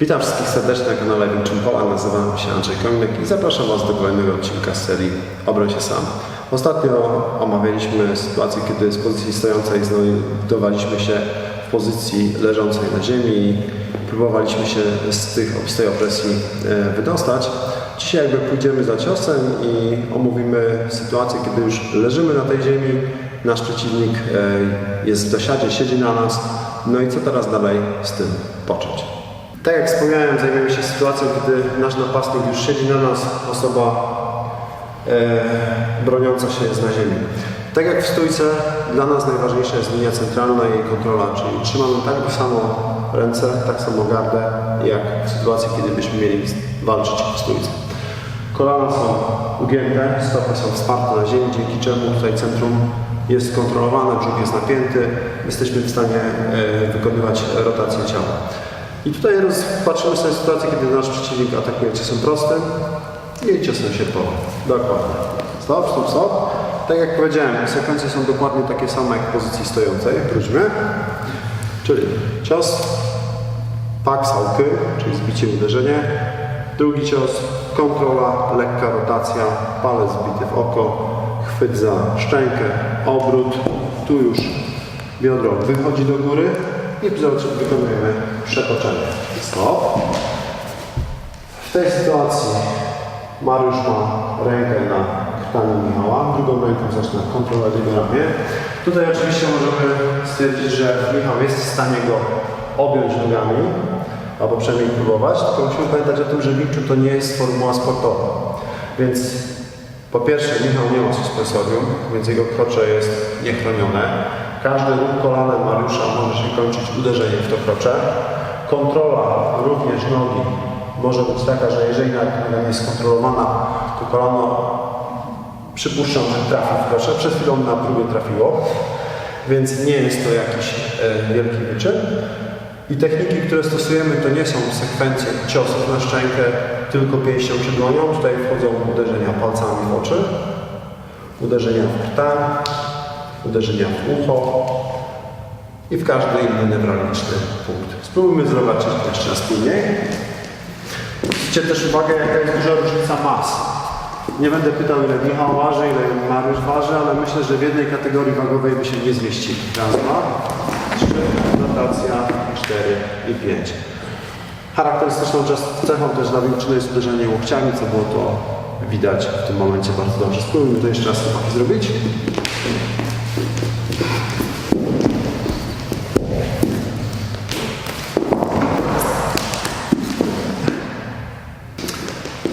Witam wszystkich serdecznie na kanale Wilczym Pola. Nazywam się Andrzej Kominek i zapraszam Was do kolejnego odcinka z serii Obroń się sam. Ostatnio omawialiśmy sytuację, kiedy z pozycji stojącej znajdowaliśmy się w pozycji leżącej na ziemi i próbowaliśmy się z, tych, z tej opresji e, wydostać. Dzisiaj jakby pójdziemy za ciosem i omówimy sytuację, kiedy już leżymy na tej ziemi, nasz przeciwnik e, jest w dosiadzie, siedzi na nas, no i co teraz dalej z tym począć? Tak jak wspomniałem, zajmujemy się sytuacją, kiedy nasz napastnik już siedzi na nas, osoba e, broniąca się jest na ziemi. Tak jak w stójce, dla nas najważniejsza jest linia centralna i jej kontrola, czyli trzymamy tak samo ręce, tak samo gardę, jak w sytuacji, kiedy byśmy mieli walczyć w stójce. Kolana są ugięte, stopy są wsparte na ziemi, dzięki czemu tutaj centrum jest kontrolowane, brzuch jest napięty, jesteśmy w stanie e, wykonywać rotację ciała. I tutaj patrzymy sobie sytuację, kiedy nasz przeciwnik atakuje ciosem prostym i ciosem sierpowym. Dokładnie. Stop, stop, stop. Tak jak powiedziałem, sekwencje są dokładnie takie same jak w pozycji stojącej. Wróćmy. Czyli cios, pak, sałky, czyli zbicie, uderzenie. Drugi cios, kontrola, lekka rotacja, palec zbity w oko, chwyt za szczękę, obrót. Tu już biodro wychodzi do góry i wykonujemy przetoczenie. Stop. W tej sytuacji Mariusz ma rękę na krtani Michała, drugą ręką zaczyna kontrolować jego ramię. Tutaj oczywiście możemy stwierdzić, że Michał jest w stanie go objąć nogami, albo przynajmniej próbować, tylko musimy pamiętać o tym, że wilczu to nie jest formuła sportowa. Więc po pierwsze Michał nie ma suspensorium, więc jego krocze jest niechronione. Każdy ruch kolanem Mariusza może się kończyć uderzeniem w to krocze. Kontrola również nogi może być taka, że jeżeli nie jest skontrolowana, to kolano przypuszczam, że trafi w krocze. Przed chwilą na próbę trafiło, więc nie jest to jakiś e, wielki wyczyn. I techniki, które stosujemy, to nie są sekwencje ciosów na szczękę, tylko pięścią czy dłonią. Tutaj wchodzą uderzenia palcami w oczy, uderzenia w krtań, uderzenia w ucho i w każdy inny newralgiczny punkt. Spróbujmy zobaczyć jeszcze raz później. Zwróćcie też uwagę, jaka jest duża różnica mas. Nie będę pytał, ile Michał waży, ile Mariusz waży, ale myślę, że w jednej kategorii wagowej by się nie zmieścili. Raz, dwa, trzy, notacja, cztery i pięć. Charakterystyczną cechą też dla wilczyny jest uderzenie łokciami, co było to widać w tym momencie bardzo dobrze. Spróbujmy to jeszcze raz chłopaki zrobić.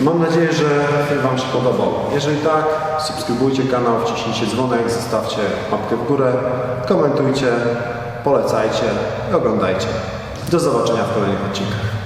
Mam nadzieję, że film Wam się podobał. Jeżeli tak, subskrybujcie kanał, wciśnijcie dzwonek, zostawcie łapkę w górę, komentujcie, polecajcie i oglądajcie. Do zobaczenia w kolejnych odcinkach.